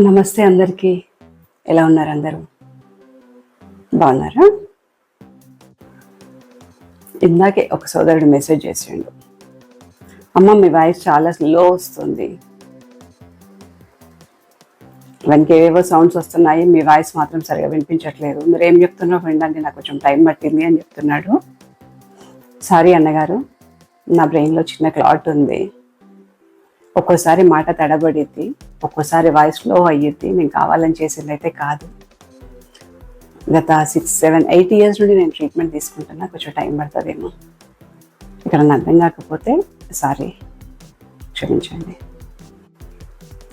నమస్తే అందరికీ. ఎలా ఉన్నారు అందరూ? బాగున్నారా? ఇందాకే ఒక సోదరుడు మెసేజ్ చేసిండు. అమ్మ మీ వాయిస్ చాలా స్లో వస్తుంది. వెనక ఏవేవో సౌండ్స్ వస్తున్నాయి మీ వాయిస్ మాత్రం సరిగా వినిపించట్లేదు. మీరు ఏం చెప్తున్నారో వినడానికి నాకు కొంచెం టైం పట్టింది అని చెప్తున్నాడు. సారీ అన్నగారు నా బ్రెయిన్లో చిన్న క్లాట్ ఉంది. ఒక్కోసారి మాట తడబడిద్ది ఒక్కోసారి వాయిస్ స్లో అయ్యిద్ది. నేను కావాలని చేసింది అయితే కాదు. గత సిక్స్ సెవెన్ ఎయిట్ ఇయర్స్ నుండి నేను ట్రీట్మెంట్ తీసుకుంటున్నా. కొంచెం టైం పడుతుందేమో. ఇక్కడ అర్థం కాకపోతే సారీ క్షమించండి.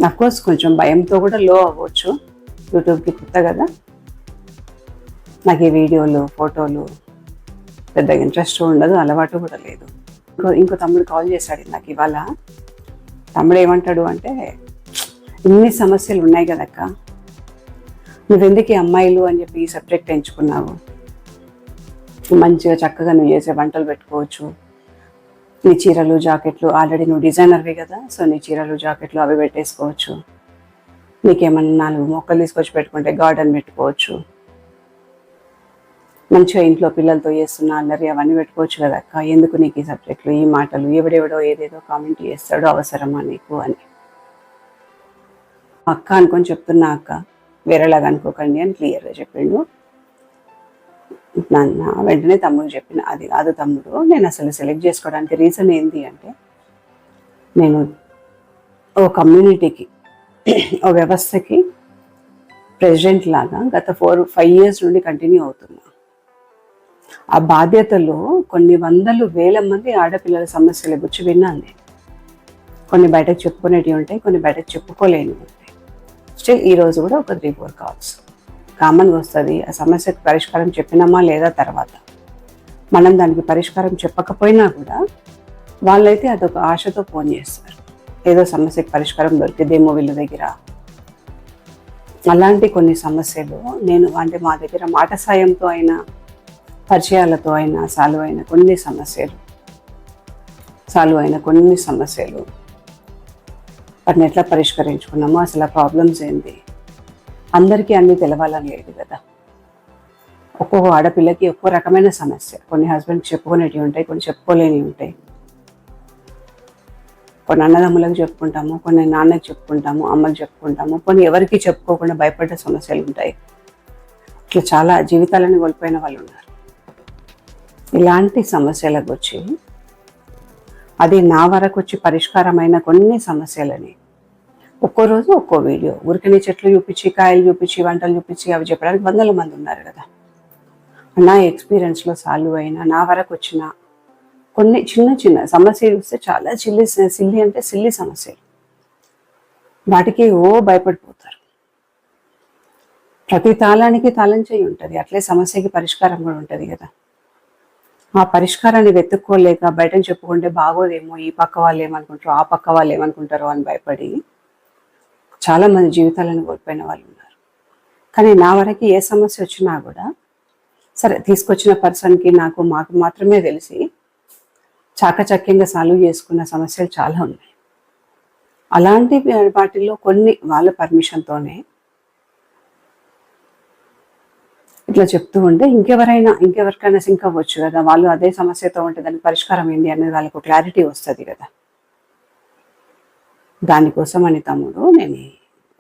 అఫ్కోర్స్ కొంచెం భయంతో కూడా లో అవ్వచ్చు. యూట్యూబ్కి కొత్త కదా. నాకు ఈ వీడియోలు ఫోటోలు పెద్దగా ఇంట్రెస్ట్ ఉండదు అలవాటు కూడా లేదు. ఇంకో ఇంకో తమ్ముడు కాల్ చేశాడు నాకు ఇవాళ. తమ్ముడు ఏమంటాడు అంటే ఇన్ని సమస్యలు ఉన్నాయి కదక్క. నువ్వెందుకు ఈ అమ్మాయిలు? అని చెప్పి ఈ సబ్జెక్ట్ ఎంచుకున్నావు. మంచిగా చక్కగా నువ్వు చేసే వంటలు పెట్టుకోవచ్చు. నీ చీరలు జాకెట్లు ఆల్రెడీ నువ్వు డిజైనర్వి కదా సో నీ చీరలు జాకెట్లు అవి పెట్టేసుకోవచ్చు. నీకేమన్నా నాలుగు మొక్కలు తీసుకొచ్చి పెట్టుకుంటే గార్డెన్ పెట్టుకోవచ్చు. మంచిగా ఇంట్లో పిల్లలతో చేస్తున్న అల్లరి అవన్నీ పెట్టుకోవచ్చు కదా అక్క? ఎందుకు నీకు ఈ సబ్జెక్టులు ఈ మాటలు? ఎవడెవడో ఏదేదో కామెంట్ చేస్తాడో అవసరమా నీకు అని. అక్క అనుకొని చెప్తున్నా అక్క వేరేలాగా అనుకోకండి అని క్లియర్గా చెప్పిండు. నాన్న వెంటనే తమ్ముడు చెప్పిన అది కాదు తమ్ముడు నేను అసలు సెలెక్ట్ చేసుకోవడానికి రీజన్ ఏంటి అంటే నేను ఓ కమ్యూనిటీకి ఓ వ్యవస్థకి ప్రెసిడెంట్ లాగా గత ఫోర్ ఫైవ్ ఇయర్స్ నుండి కంటిన్యూ అవుతున్నా. ఆ బాధ్యతలో కొన్ని వందలు వేల మంది ఆడపిల్లల సమస్యల గురించి విన్నాను నేను. కొన్ని బయట చెప్పుకునేటివి ఉంటాయి కొన్ని బయట చెప్పుకోలేనివి ఉంటాయి. స్టిల్ ఈ రోజు కూడా ఒక త్రీ ఫోర్ కాల్స్ కామన్గా వస్తుంది ఆ సమస్యకు పరిష్కారం చెప్పినామా లేదా తర్వాత. మనం దానికి పరిష్కారం చెప్పకపోయినా కూడా వాళ్ళైతే అదొక ఆశతో ఫోన్ చేస్తారు. ఏదో సమస్యకు పరిష్కారం దొరికిదేమో వీళ్ళ దగ్గర. అలాంటి కొన్ని సమస్యలు నేను అంటే మా దగ్గర మాట సాయంతో అయినా పరిచయాలతో అయినా సాల్వ్ అయిన కొన్ని సమస్యలు. సాల్వ్ అయిన కొన్ని సమస్యలు. వాటిని ఎట్లా పరిష్కరించుకున్నామో అసలు ఆ ప్రాబ్లమ్స్ ఏంటి? అందరికీ అన్నీ తెలవాలని లేదు కదా. ఒక్కొక్క ఆడపిల్లకి ఒక్కో రకమైన సమస్య. కొన్ని హస్బెండ్కి చెప్పుకునేటివి ఉంటాయి కొన్ని చెప్పుకోలేనివి ఉంటాయి. కొన్ని అన్నదమ్ములకు చెప్పుకుంటాము కొన్ని నాన్నకి చెప్పుకుంటాము అమ్మకి చెప్పుకుంటాము కొన్ని ఎవరికి చెప్పుకోకుండా భయపడ్డ సమస్యలు ఉంటాయి. ఇట్లా చాలా జీవితాలను కోల్పోయిన వాళ్ళు ఉన్నారు. ఇలాంటి సమస్యలకు వచ్చి అది నా వరకు వచ్చి పరిష్కారమైన కొన్ని సమస్యలని. ఒక్కో రోజు ఒక్కో వీడియో. ఊరికనే చెట్లు చూపించి కాయలు చూపించి వంటలు చూపించి అవి చెప్పడానికి వందల మంది ఉన్నారు కదా. నా ఎక్స్పీరియన్స్లో సాల్వ్ అయిన నా వరకు వచ్చిన కొన్ని చిన్న చిన్న సమస్యలు వస్తే చాలా చిల్లి సిల్లి అంటే సిల్లి సమస్యలు. వాటికి ఓ భయపడిపోతారు. ప్రతి తాళానికి తాళం చేయి ఉంటుంది. అట్లే సమస్యకి పరిష్కారం కూడా ఉంటుంది కదా. ఆ పరిష్కారాన్ని వెతుక్కోలేక బయట చెప్పుకుంటే బాగోదేమో ఈ పక్క వాళ్ళు ఏమనుకుంటారో ఆ పక్క వాళ్ళు ఏమనుకుంటారో అని భయపడి చాలామంది జీవితాలను కోల్పోయిన వాళ్ళు ఉన్నారు. కానీ నా వరకు ఏ సమస్య వచ్చినా కూడా సరే తీసుకొచ్చిన పర్సన్కి నాకు మాకు మాత్రమే తెలిసి చాకచక్యంగా సాల్వ్ చేసుకున్న సమస్యలు చాలా ఉన్నాయి. అలాంటి వాటిల్లో కొన్ని వాళ్ళ పర్మిషన్తోనే ఇట్లా చెప్తూ ఉంటే ఇంకెవరైనా ఇంకెవరికైనా సింక్ అవ్వచ్చు కదా. వాళ్ళు అదే సమస్యతో ఉంటే దానికి పరిష్కారం ఏంటి అనేది వాళ్ళకు క్లారిటీ వస్తుంది కదా. దానికోసం అని తమ్ముడు నేను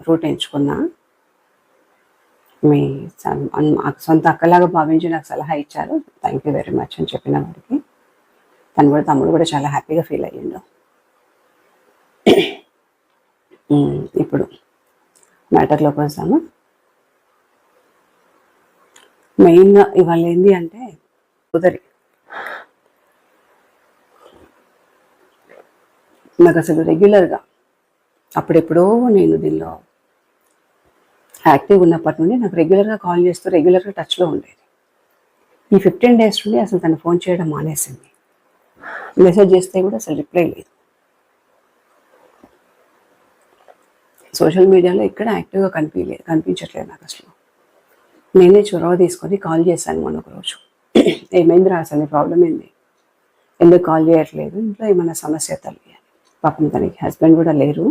రూట్ ఎంచుకున్నా. మీ సొంత అక్కలాగా భావించి నాకు సలహా ఇచ్చారు. థ్యాంక్ యూ వెరీ మచ్ అని చెప్పిన వాడికి. తను కూడా తమ్ముడు కూడా చాలా హ్యాపీగా ఫీల్ అయ్యిండు. ఇప్పుడు మ్యాటర్లోకి వస్తాము? మెయిన్గా ఇవాళ ఏంటి అంటే కుదరి నాకు అసలు రెగ్యులర్గా అప్పుడెప్పుడో నేను దీనిలో యాక్టివ్ ఉన్నప్పటి నుండి నాకు రెగ్యులర్గా కాల్ చేస్తూ రెగ్యులర్గా టచ్లో ఉండేది. ఈ ఫిఫ్టీన్ డేస్ నుండి అసలు తను ఫోన్ చేయడం మానేసింది. మెసేజ్ చేస్తే కూడా అసలు రిప్లై లేదు. సోషల్ మీడియాలో ఇక్కడ యాక్టివ్గా కనిపించలేదు కనిపించట్లేదు నాకు అసలు. నేనే చొరవ తీసుకొని కాల్ చేశాను మొన్న ఒక రోజు. ఏమైందిరా అసలు ప్రాబ్లం ఏంది? ఎందుకు కాల్ చేయట్లేదు? ఇంట్లో ఏమైనా సమస్య తల్లి పాపం తనకి హస్బెండ్ కూడా లేరు.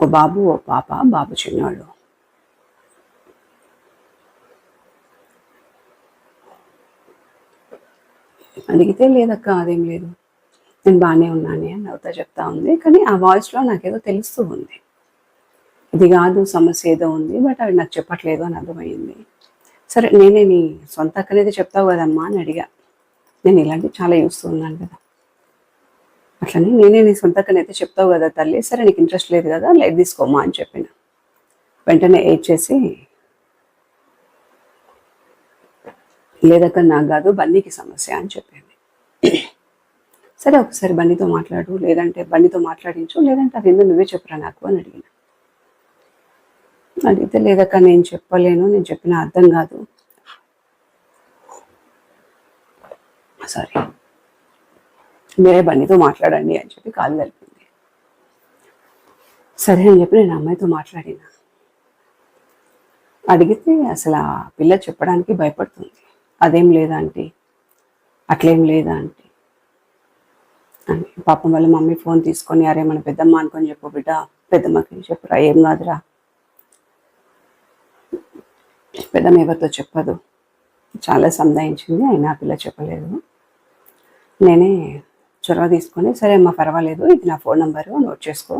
ఓ బాబు ఓ పాప బాబు చిన్నవాళ్ళు అడిగితే లేదక్క అదేం లేదు. నేను బాగానే ఉన్నాను అని నవ్వుతా చెప్తా ఉంది. కానీ ఆ వాయిస్లో నాకేదో తెలుస్తూ ఉంది. ఇది కాదు సమస్య ఏదో ఉంది బట్ అవి నాకు చెప్పట్లేదు అని అర్థమైంది సరే నేనే నీ సొంత అక్కనేది చెప్తావు కదమ్మా అని అడిగా. నేను ఇలాంటివి చాలా చూస్తూ ఉన్నాను కదా. అట్లనే నేనే నీ సొంత అక్కనైతే చెప్తావు కదా తల్లి సరే నీకు ఇంట్రెస్ట్ లేదు కదా లైట్ తీసుకోమా అని చెప్పిన. వెంటనే ఏడ్ చేసి లేదక్క నాకు కాదు బన్నీకి సమస్య అని చెప్పింది. సరే ఒకసారి బన్నీతో మాట్లాడు లేదంటే బన్నీతో మాట్లాడించు లేదంటే అది ఎందుకు నువ్వే చెప్పురా నాకు అని అడిగిన. అడిగితే లేదక్క నేను చెప్పలేను నేను చెప్పిన అర్థం కాదు. సారీ మీరే బండితో మాట్లాడండి అని చెప్పి కాలు కలిపింది సరే అని చెప్పి నేను అమ్మాయితో మాట్లాడిన. అడిగితే అసలు ఆ పిల్ల చెప్పడానికి భయపడుతుంది. అదేం లేదా ఆంటీ? అట్లేం లేదా ఆంటీ? అని. పాపం వాళ్ళ మమ్మీ ఫోన్ తీసుకొని అరే మన పెద్దమ్మ అనుకొని చెప్పు బిడ్డ పెద్దమ్మకి చెప్పురా ఏం కాదురా? పెద్దమ్మ ఎవరితో చెప్పదు. చాలా సంధాయించింది అయినా ఆ పిల్ల చెప్పలేదు. నేనే చొరవ తీసుకొని సరే అమ్మా పర్వాలేదు ఇది నా ఫోన్ నెంబరు నోట్ చేసుకో.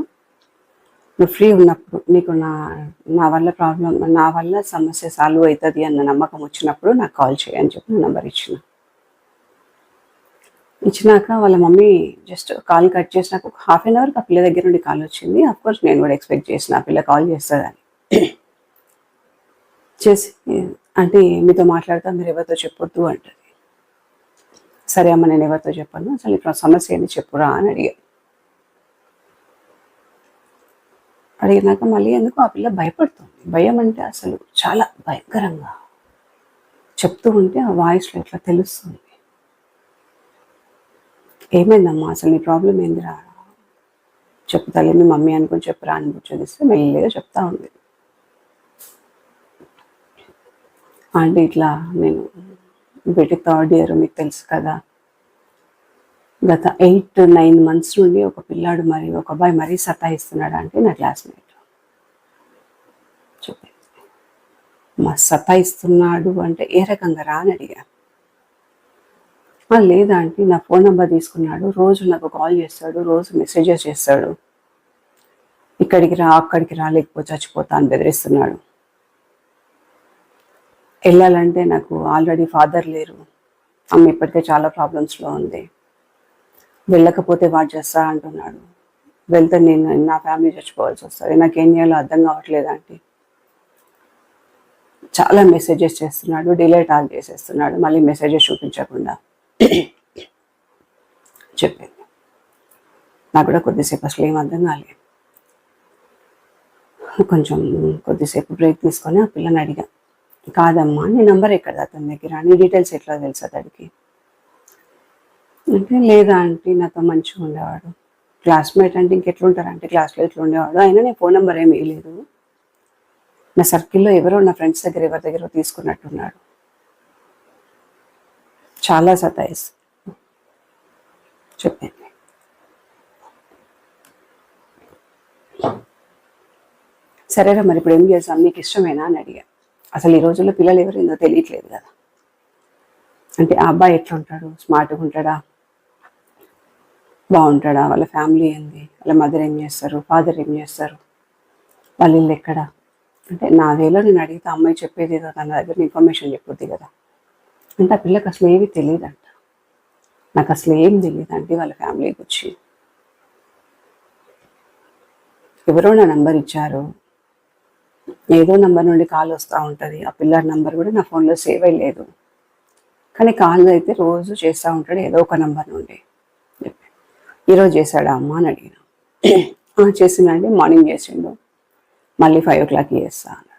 నువ్వు ఫ్రీ ఉన్నప్పుడు నీకు నా నా వల్ల ప్రాబ్లం నా వల్ల సమస్య సాల్వ్ అవుతుంది అన్న నమ్మకం వచ్చినప్పుడు నాకు కాల్ చేయని చెప్పి నా నెంబర్ ఇచ్చిన. ఇచ్చినాక వాళ్ళ మమ్మీ జస్ట్ కాల్ కట్ చేసినాక ఒక హాఫ్ అన్ అవర్కి ఆ పిల్ల దగ్గర నుండి కాల్ వచ్చింది. అఫ్ కోర్స్ నేను కూడా ఎక్స్పెక్ట్ చేసిన ఆ పిల్ల కాల్ చేస్తుందని. చేసి అంటే మీతో మాట్లాడతా మీరు ఎవరితో చెప్పొద్దు అంటది. సరే అమ్మ నేను ఎవరితో చెప్పాను అసలు ఇప్పుడు సమస్య ఏంది చెప్పురా అని అడిగా అడిగినాక మళ్ళీ ఎందుకు ఆ పిల్ల భయపడుతుంది. భయం అంటే అసలు చాలా భయంకరంగా చెప్తూ ఉంటే ఆ వాయిస్లో ఇట్లా తెలుస్తుంది. ఏమైందమ్మా అసలు నీ ప్రాబ్లం ఏందిరా? చెప్తా మీ మమ్మీ అనుకుని చెప్పురా అని కూర్చొనిస్తే మెల్లిగా చెప్తా ఉంది. ఆంటీ ఇట్లా నేను బీటెక్ థర్డ్ ఇయర్ మీకు తెలుసు కదా. గత ఎయిట్ నైన్ మంత్స్ నుండి ఒక పిల్లాడు మరి ఒక అబ్బాయి మరీ సతాయిస్తున్నాడు అంటే నా క్లాస్మేట్. చెప్పింది మా సతాయిస్తున్నాడు అంటే ఏ రకంగా రాని అడిగా. లేదా అంటే నా ఫోన్ నెంబర్ తీసుకున్నాడు రోజు నాకు కాల్ చేస్తాడు రోజు మెసేజెస్ చేస్తాడు. ఇక్కడికి రా అక్కడికి రా లేకపోతే చచ్చిపోతా అని బెదిరిస్తున్నాడు. వెళ్ళాలంటే నాకు ఆల్రెడీ ఫాదర్ లేరు. అమ్మ ఇప్పటికే చాలా ప్రాబ్లమ్స్లో ఉంది. వెళ్ళకపోతే వాడు చేస్తా అంటున్నాడు. వెళ్తే నేను నా ఫ్యామిలీ చచ్చిపోవాల్సి వస్తుంది. నాకేం చేయాలో అర్థం కావట్లేదు అంటే చాలా మెసేజెస్ చేస్తున్నాడు డిలేట్ ఆన్ చేసేస్తున్నాడు. మళ్ళీ మెసేజెస్ చూపించకుండా చెప్పింది. నాకు కూడా కొద్దిసేపు అసలు ఏం అర్థం కాలేదు కొంచెం కొద్దిసేపు బ్రేక్ తీసుకొని ఆ పిల్లని అడిగా. కాదమ్మా నీ నంబర్ ఎక్కడ అతని దగ్గర. నీ డీటెయిల్స్ ఎట్లా తెలుసు అతడికి? అంటే లేదా అంటే నాతో మంచిగా ఉండేవాడు. క్లాస్మేట్ అంటే ఇంకెట్లుంటారు అంటే క్లాస్లో ఎట్లా ఉండేవాడు అయినా నేను ఫోన్ నెంబర్ ఏమీ లేదు నా సర్కిల్లో ఎవరో నా ఫ్రెండ్స్ దగ్గర ఎవరి దగ్గర తీసుకున్నట్టున్నాడు. చాలా సతాయిస్ చెప్పండి. సరేరా మరి ఇప్పుడు ఏం చేస్తాం? నీకు ఇష్టమేనా అని అడిగా. అసలు ఈ రోజుల్లో పిల్లలు ఎవరిందో తెలియట్లేదు కదా. అంటే ఆ అబ్బాయి ఎట్లా ఉంటాడు? స్మార్ట్గా ఉంటాడా? బాగుంటాడా? వాళ్ళ ఫ్యామిలీ ఏంది? వాళ్ళ మదర్ ఏం చేస్తారు? ఫాదర్ ఏం చేస్తారు? వాళ్ళ ఇల్లు ఎక్కడ? అంటే నా వేలో నేను అడిగితే అమ్మాయి చెప్పేది ఏదో తన దగ్గర ఇన్ఫర్మేషన్ చెప్పుద్ది కదా. అంటే ఆ పిల్లకి అసలు ఏవి తెలియదంట. నాకు అసలు ఏం తెలియదు వాళ్ళ ఫ్యామిలీ గురించి. ఎవరో నా నంబర్ ఇచ్చారు. ఏదో నంబర్ నుండి కాల్ వస్తూ ఉంటుంది. ఆ పిల్లాడి నంబర్ కూడా నా ఫోన్లో సేవ్ అయ్యలేదు. కానీ కాల్ అయితే రోజు చేస్తూ ఉంటాడు ఏదో ఒక నంబర్ నుండి. ఈరోజు చేశాడా అమ్మ అని అడిగిన. "ఆ, చేసిందండి మార్నింగ్ చేసిండు. మళ్ళీ ఫైవ్ ఓ క్లాక్కి చేస్తా అన్నాడు.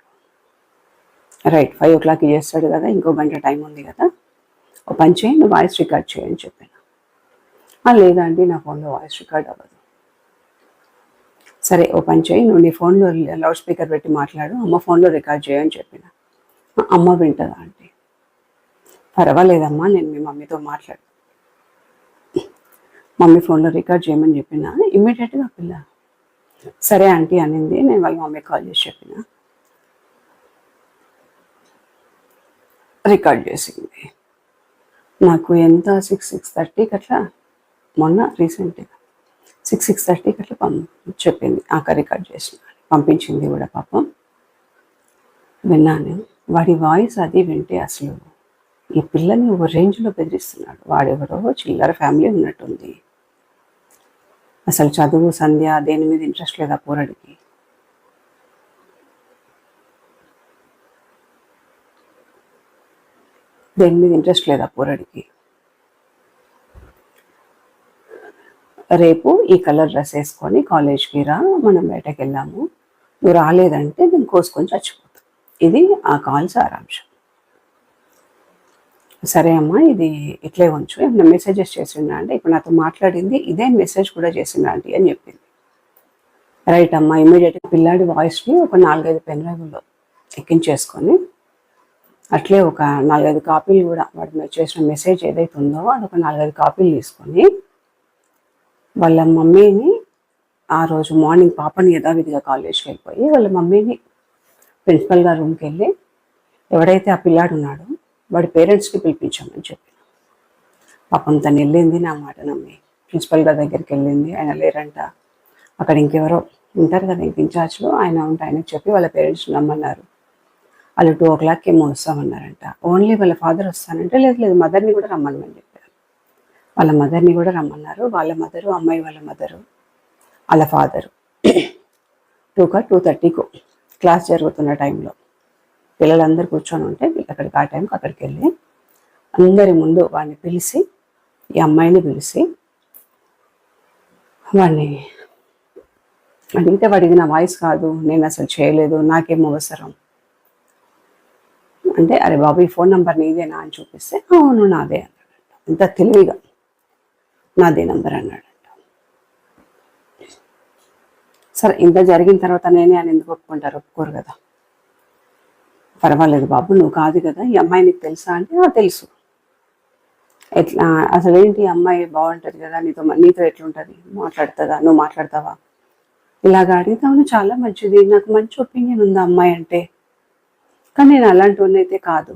రైట్ ఫైవ్ ఓ క్లాక్కి చేస్తాడు కదా ఇంకో గంట టైం ఉంది కదా. ఓ పని చేయి నువ్వు వాయిస్ రికార్డ్ చేయని చెప్పాను. లేదండి నా ఫోన్లో వాయిస్ రికార్డ్ అవ్వదు. సరే ఓ పని చేయి. నువ్వు నీ ఫోన్లో లౌడ్ స్పీకర్ పెట్టి మాట్లాడు. అమ్మ ఫోన్లో రికార్డ్ చేయని చెప్పిన. అమ్మ వింటదా అంటే? పర్వాలేదమ్మా నేను మీ మమ్మీతో మాట్లాడు. మమ్మీ ఫోన్లో రికార్డ్ చేయమని చెప్పిన? ఇమ్మీడియట్గా పిల్ల. సరే ఆంటీ అనింది. నేను వాళ్ళ మమ్మీ కాల్ చేసి చెప్పిన. రికార్డ్ చేసింది. నాకు ఎంత? సిక్స్ సిక్స్ థర్టీకి అట్లా? మొన్న రీసెంట్గా. సిక్స్ సిక్స్ థర్టీకి అట్లా పం చెప్పింది. ఆక రికార్డ్ చేసిన పంపించింది కూడా పాపం. విన్నాను. వాడి వాయిస్ అది వింటే అసలు ఈ పిల్లని ఒక రేంజ్లో బెదిరిస్తున్నాడు. వాడెవరో చిల్లర ఫ్యామిలీ ఉన్నట్టుంది. అసలు చదువు సంధ్య దేని మీద ఇంట్రెస్ట్ లేదా పోరడికి? దేని మీద ఇంట్రెస్ట్ లేదా పోరడికి? రేపు ఈ కలర్ డ్రెస్ వేసుకొని కాలేజ్కి రా మనం బయటకు వెళ్ళాము. నువ్వు రాలేదంటే నేను కోసుకొని చచ్చిపోతాను ఇది ఆ కాల్ సారాంశం. సరే అమ్మా ఇది ఇట్లే ఉంచు. ఏమైనా మెసేజెస్ చేసిండా అంటే ఇప్పుడు నాతో మాట్లాడింది ఇదే మెసేజ్ కూడా చేసిందా ఆంటీ అని చెప్పింది. రైట్ అమ్మా ఇమీడియట్గా పిల్లాడి వాయిస్ని ఒక నాలుగైదు పెన్ డ్రైవ్లో ఎక్కించేసుకొని అట్లే ఒక నాలుగైదు కాపీలు కూడా వాడి చేసిన మెసేజ్ ఏదైతే ఉందో అది ఒక నాలుగైదు కాపీలు తీసుకొని వాళ్ళ మమ్మీని ఆ రోజు మార్నింగ్ పాపని యథావిధిగా కాలేజ్కి వెళ్ళిపోయి వాళ్ళ మమ్మీని ప్రిన్సిపల్ గారి రూమ్కి వెళ్ళి ఎవడైతే ఆ పిల్లాడు ఉన్నాడో వాడి పేరెంట్స్కి పిలిపించామని చెప్పి పాపం తను వెళ్ళింది నా మాట నమ్మి. ప్రిన్సిపల్ గారి దగ్గరికి వెళ్ళింది. ఆయన లేరంట. అక్కడ ఇంకెవరో ఉంటారు కదా ఇంక ఇన్ఛార్జ్లో. ఆయన ఉంటే ఆయనకు చెప్పి వాళ్ళ పేరెంట్స్ రమ్మన్నారు. వాళ్ళు టూ ఓ క్లాక్కి ఏమో వస్తామన్నారంట. ఓన్లీ వాళ్ళ ఫాదర్ వస్తానంటే లేదు లేదు మదర్ని కూడా రమ్మని వాళ్ళ మదర్ని కూడా రమ్మన్నారు. వాళ్ళ మదరు అమ్మాయి వాళ్ళ మదరు వాళ్ళ ఫాదరు. టూకా టూ థర్టీకు క్లాస్ జరుగుతున్న టైంలో పిల్లలందరూ కూర్చొని ఉంటే అక్కడికి ఆ టైంకి అక్కడికి వెళ్ళి అందరి ముందు వాడిని పిలిచి ఈ అమ్మాయిని పిలిచి వాడిని అడిగితే వాడికి నా వాయిస్ కాదు నేను అసలు చేయలేదు నాకేం అవసరం? అంటే అరే బాబు ఈ ఫోన్ నంబర్ నీదేనా? అని చూపిస్తే అవును నాదే అన్నాడంట ఇంత తెలివిగా. నాదే నంబర్ అన్నాడు సరే ఇంత జరిగిన తర్వాత నేనే అని ఎందుకు ఒప్పుకుంటారు? ఒప్పుకోరు కదా. పర్వాలేదు బాబు నువ్వు కాదు కదా. ఈ అమ్మాయి నీకు తెలుసా అంటే తెలుసు. ఎట్లా అసలు ఏంటి అమ్మాయి బాగుంటుంది కదా? నీతో నీతో ఎట్లుంటుంది? మాట్లాడుతుందా? నువ్వు మాట్లాడతావా? ఇలాగ అడిగితే చాలా మంచిది. నాకు మంచి ఒపీనియన్ ఉంది అమ్మాయి అంటే. కానీ నేను అలాంటి అయితే కాదు.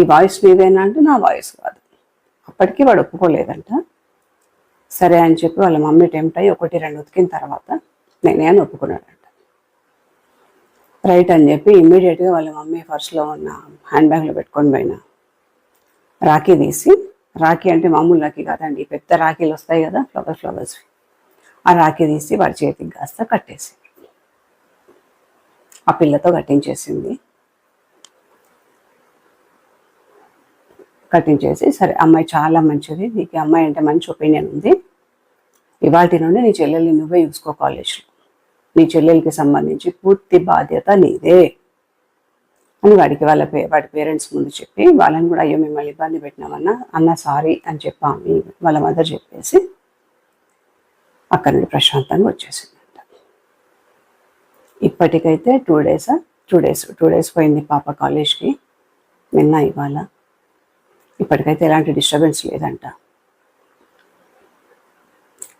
ఈ వాయిస్ నీదేనా అంటే నా వాయిస్ కాదు. అప్పటికీ వాడు ఒప్పుకోలేదంట. సరే అని చెప్పి వాళ్ళ మమ్మీ టెంప్ట్ అయ్యి ఒకటి రెండు ఉతికిన తర్వాత నేనే అని ఒప్పుకున్నాడంట. రైట్ అని చెప్పి ఇమ్మీడియట్గా వాళ్ళ మమ్మీ పర్స్లో ఉన్న హ్యాండ్ బ్యాగ్లో పెట్టుకొని పోయిన. రాఖీ తీసి రాఖీ అంటే మామూలు రాఖీ కాదండి పెద్ద రాఖీలు వస్తాయి కదా ఫ్లవర్ ఫ్లవర్స్ ఆ రాఖీ తీసి వాడి చేతికి కాస్త కట్టేసి ఆ పిల్లతో కట్టించేసింది. కట్టించేసి సరే అమ్మాయి చాలా మంచిది. నీకు అమ్మాయి అంటే మంచి ఒపీనియన్ ఉంది. ఇవాటి నుండి నీ చెల్లెల్ని నువ్వే చూసుకో కాలేజ్లో. నీ చెల్లెలకి సంబంధించి పూర్తి బాధ్యత నీదే. అని వాడికి వాళ్ళ పే వాడి పేరెంట్స్ ముందు చెప్పి వాళ్ళని కూడా అయ్యో మిమ్మల్ని ఇబ్బంది పెట్టినామన్నా అన్న సారీ అని చెప్పామి వాళ్ళ మదర్ చెప్పేసి అక్కడి నుండి ప్రశాంతంగా వచ్చేసిందంట. ఇప్పటికైతే two days two days two days పోయింది పాప కాలేజ్కి. నిన్న ఇవాళ ఇప్పటికైతే ఎలాంటి డిస్టర్బెన్స్ లేదంట.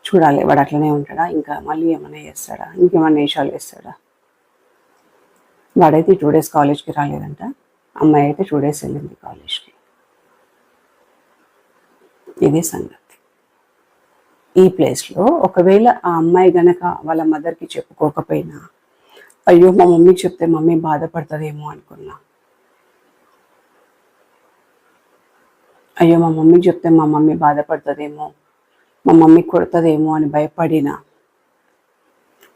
చూడాలి వాడు అట్లనే ఉంటాడా? ఇంకా మళ్ళీ ఏమైనా చేస్తాడా? ఇంకేమైనా వేషాలు వేస్తాడా వాడైతే టూ డేస్ కాలేజ్కి రాలేదంట. అమ్మాయి అయితే టూ డేస్ వెళ్ళింది కాలేజ్కి ఇదే సంగతి. ఈ ప్లేస్లో ఒకవేళ ఆ అమ్మాయి గనక వాళ్ళ మదర్కి చెప్పుకోకపోయినా అయ్యో మా మమ్మీకి చెప్తే మమ్మీ బాధపడుతుందేమో అనుకున్నా అయ్యో మా మమ్మీకి చెప్తే మా మమ్మీ బాధపడుతుందేమో మా మమ్మీ కొడుతుందేమో అని భయపడిన.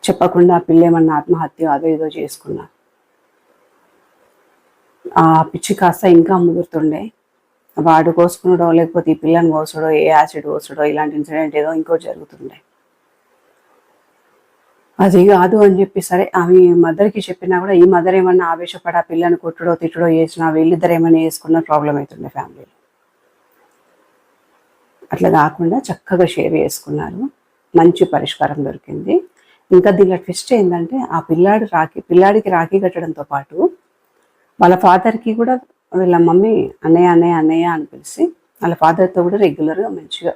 చెప్పకుండా ఆ పిల్ల ఏమన్నా ఆత్మహత్య అదో ఏదో చేసుకున్నా. ఆ పిచ్చి కాస్త ఇంకా ముదురుతుండే. వాడు కోసుకున్నాడో లేకపోతే ఈ పిల్లని కోసడో ఏ యాసిడ్ కోసడో ఇలాంటి ఇన్సిడెంట్ ఏదో ఇంకో జరుగుతుండే. అది కాదు అని చెప్పి సరే ఆమె మదర్కి చెప్పినా కూడా ఈ మదర్ ఏమన్నా ఆవేశపడ ఆ పిల్లని కొట్టుడో తిట్టుడో చేసినా వీళ్ళిద్దరు ఏమైనా వేసుకున్న ప్రాబ్లం అవుతుండే ఫ్యామిలీలో. అట్లా కాకుండా చక్కగా షేర్ చేసుకున్నారు. మంచి పరిష్కారం దొరికింది. ఇంకా దీనిలో ట్విస్ట్ ఏంటంటే ఆ పిల్లాడు రాఖీ పిల్లాడికి రాఖీ కట్టడంతో పాటు వాళ్ళ ఫాదర్కి కూడా వీళ్ళ మమ్మీ అన్నయ్య అన్నయ్య అన్నయ్య అని పిలిచి వాళ్ళ ఫాదర్తో కూడా రెగ్యులర్గా మంచిగా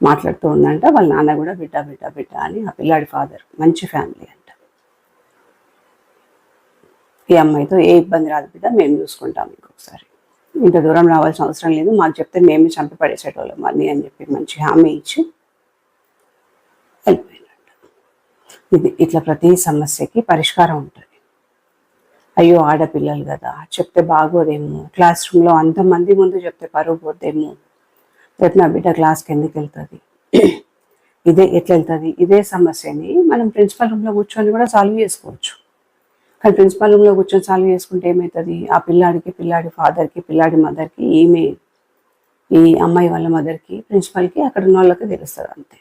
మాట్లాడుతూ ఉందంట. వాళ్ళ నాన్న కూడా బిడ్డ బిడ్డ బిడ్డ అని ఆ పిల్లాడి ఫాదర్ మంచి ఫ్యామిలీ అంట. ఈ అమ్మాయితో ఏ ఇబ్బంది రాదు బిడ్డ మేము చూసుకుంటాం ఇంకొకసారి. ఇంత దూరం రావాల్సిన అవసరం లేదు. మాకు చెప్తే మేమే చంపి పడేసేటోళ్ళం అని అని చెప్పి మంచి హామీ ఇచ్చి వెళ్ళిపోయినట్టు. ఇది ఇట్లా ప్రతి సమస్యకి పరిష్కారం ఉంటుంది. అయ్యో ఆడపిల్లలు కదా చెప్తే బాగోదేమో క్లాస్ రూమ్లో అంతమంది ముందు చెప్తే పరువు పోతేమో రేపు నా బిడ్డ క్లాస్కి ఎందుకు వెళ్తుంది? ఇదే ఎట్లా వెళ్తుంది? ఇదే సమస్యని మనం ప్రిన్సిపల్ రూమ్లో కూర్చొని కూడా సాల్వ్ చేసుకోవచ్చు. కానీ ప్రిన్సిపల్ రూమ్లో కూర్చొని సాల్వ్ చేసుకుంటే ఏమవుతుంది ఆ పిల్లాడికి పిల్లాడి ఫాదర్కి పిల్లాడి మదర్కి ఈమె ఈ అమ్మాయి వాళ్ళ మదర్కి ప్రిన్సిపల్కి అక్కడ ఉన్న వాళ్ళకి తెలుస్తుంది అంతే.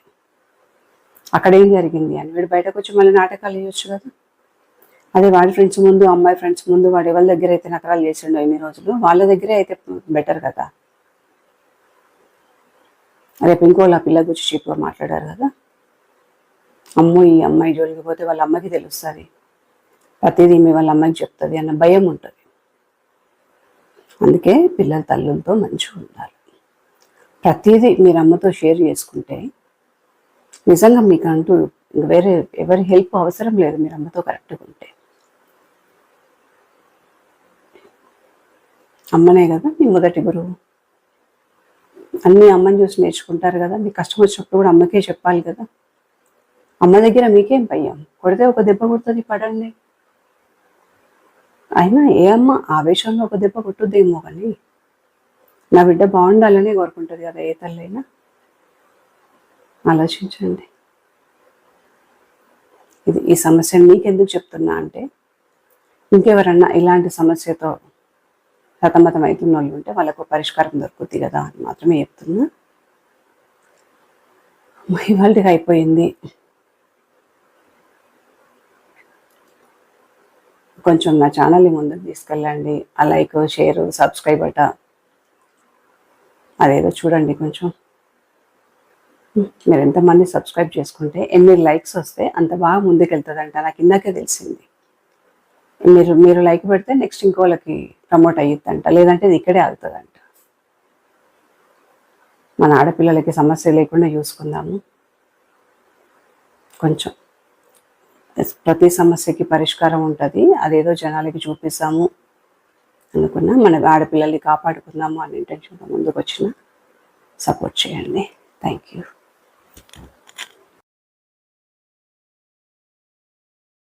అక్కడ ఏం జరిగింది అని. వీడు బయటకు వచ్చి మళ్ళీ నాటకాలు వేయొచ్చు కదా. అదే వాడి ఫ్రెండ్స్ ముందు అమ్మాయి ఫ్రెండ్స్ ముందు వాడి వాళ్ళ దగ్గర అయితే నకరాలు చేసిండో ఎన్ని రోజులు వాళ్ళ దగ్గరే అయితే బెటర్ కదా. రేపు ఇంకోళ్ళు ఆ పిల్ల గురించి చీప్గా మాట్లాడారు కదా. అమ్మో ఈ అమ్మాయి జోలికి పోతే వాళ్ళ అమ్మకి తెలుస్తుంది. ప్రతిదీ మీ వాళ్ళ అమ్మాయికి చెప్తుంది అన్న భయం ఉంటుంది. అందుకే పిల్లల తల్లులతో మంచిగా ఉండాలి. ప్రతిదీ మీరు అమ్మతో షేర్ చేసుకుంటే నిజంగా మీకు అంటూ ఇంక వేరే ఎవరి హెల్ప్ అవసరం లేదు మీరు అమ్మతో కరెక్ట్గా ఉంటే. అమ్మనే కదా మీ మొదటి గురువు. అన్నీ అమ్మని చూసి నేర్చుకుంటారు కదా మీకు కష్టం వచ్చినప్పుడు కూడా అమ్మకే చెప్పాలి కదా. అమ్మ దగ్గర మీకేం భయం? కొడితే ఒక దెబ్బ కొడుతుంది పడండి. అయినా ఏ అమ్మ ఆవేశంలో ఒక దెబ్బ కొట్టుద్దేమో కానీ నా బిడ్డ బాగుండాలని కోరుకుంటుంది కదా ఏ తల్లైనా. ఆలోచించండి. ఇది ఈ సమస్యను మీకెందుకు చెప్తున్నా అంటే ఇంకెవరన్నా ఇలాంటి సమస్యతో సతమతం అవుతున్న వాళ్ళు ఉంటే వాళ్ళకు పరిష్కారం దొరుకుతుంది కదా అని మాత్రమే చెప్తున్నా. ఇవాళకి అయిపోయింది. కొంచెం నా ఛానల్ని ముందుకు తీసుకెళ్ళండి. ఆ లైక్ షేర్ సబ్స్క్రైబ్ అట. అదేదో చూడండి కొంచెం. మీరు ఎంతమంది సబ్స్క్రైబ్ చేసుకుంటే ఎన్ని లైక్స్ వస్తే అంత బాగా ముందుకెళ్తుందంట. నాకు ఇందాకే తెలిసింది. మీరు మీరు లైక్ పెడితే నెక్స్ట్ ఇంకోళ్ళకి ప్రమోట్ అయ్యిద్దంట లేదంటే ఇది ఇక్కడే ఆగుతుందంట. మన ఆడపిల్లలకి సమస్య లేకుండా చూసుకుందాము. కొంచెం. ప్రతి సమస్యకి పరిష్కారం ఉంటుంది. అదేదో జనాలకి చూపిస్తాము అనుకున్నా మన ఆడపిల్లల్ని కాపాడుకుందాము అనే ఇంటెన్షన్తో ముందుకు వచ్చిన సపోర్ట్ చేయండి. Thank you